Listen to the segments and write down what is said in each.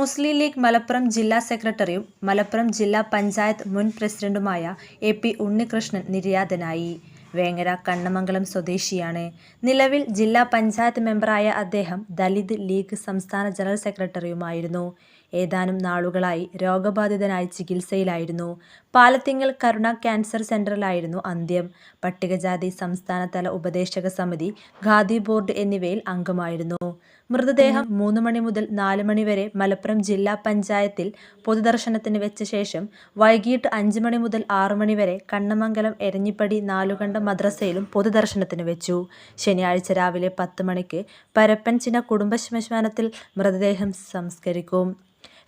Muslim League Malappuram ജില്ലാ സെക്രട്ടറിയും മലപ്പുറം ജില്ലാ പഞ്ചായത്ത് മുൻ പ്രസിഡന്റുമായ എ പി ഉണ്ണികൃഷ്ണൻ നിര്യാതനായി. വേങ്ങര കണ്ണമംഗലം സ്വദേശിയാണ്. നിലവിൽ ജില്ലാ പഞ്ചായത്ത് മെമ്പറായ അദ്ദേഹം ദലിത് ലീഗ് സംസ്ഥാന ജനറൽ സെക്രട്ടറിയുമായിരുന്നു. ഏതാനും നാളുകളായി രോഗബാധിതനായി ചികിത്സയിലായിരുന്നു. പാലത്തിങ്ങൽ കരുണ ക്യാൻസർ സെന്ററിലായിരുന്നു അന്ത്യം. പട്ടികജാതി സംസ്ഥാനതല ഉപദേശക സമിതി ഖാദി ബോർഡ് എന്നിവയിൽ അംഗമായിരുന്നു. മൃതദേഹം മൂന്ന് മണി മുതൽ നാല് മണി വരെ മലപ്പുറം ജില്ലാ പഞ്ചായത്തിൽ പൊതുദർശനത്തിന് വെച്ച ശേഷം വൈകിട്ട് അഞ്ച് മണി മുതൽ ആറു മണി വരെ കണ്ണമംഗലം എരഞ്ഞിപ്പടി നാലുകണ്ടം മദ്രസയിലും പൊതുദർശനത്തിന് വെച്ചു. ശനിയാഴ്ച രാവിലെ പത്ത് മണിക്ക് പരപ്പൻ ചിന കുടുംബ ശ്മശാനത്തിൽ മൃതദേഹം സംസ്കരിക്കും.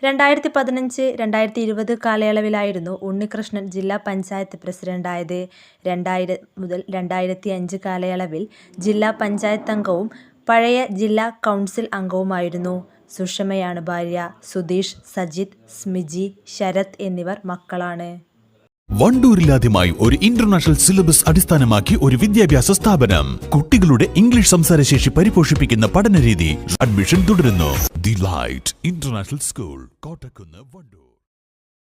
രണ്ടായിരത്തി പതിനഞ്ച് രണ്ടായിരത്തി ഇരുപത് കാലയളവിലായിരുന്നു ഉണ്ണികൃഷ്ണൻ ജില്ലാ പഞ്ചായത്ത് പ്രസിഡന്റായത്. രണ്ടായിരം മുതൽ രണ്ടായിരത്തി അഞ്ച് കാലയളവിൽ ജില്ലാ പഞ്ചായത്ത് അംഗവും പഴയ ജില്ലാ കൗൺസിൽ അംഗവുമായിരുന്നു. സുഷമയാണ് ഭാര്യ സുധീഷ് സജിത് സ്മിജി ശരത് എന്നിവർ മക്കളാണ്. വണ്ടൂരിലാദ്യമായി ഒരു ഇന്റർനാഷണൽ സിലബസ് അടിസ്ഥാനമാക്കി ഒരു വിദ്യാഭ്യാസ സ്ഥാപനം. കുട്ടികളുടെ ഇംഗ്ലീഷ് സംസാരശേഷി പരിപോഷിപ്പിക്കുന്ന പഠനരീതി അഡ്മിഷൻ തുടരുന്നു. The light international school Kottakkunnu Wandoor.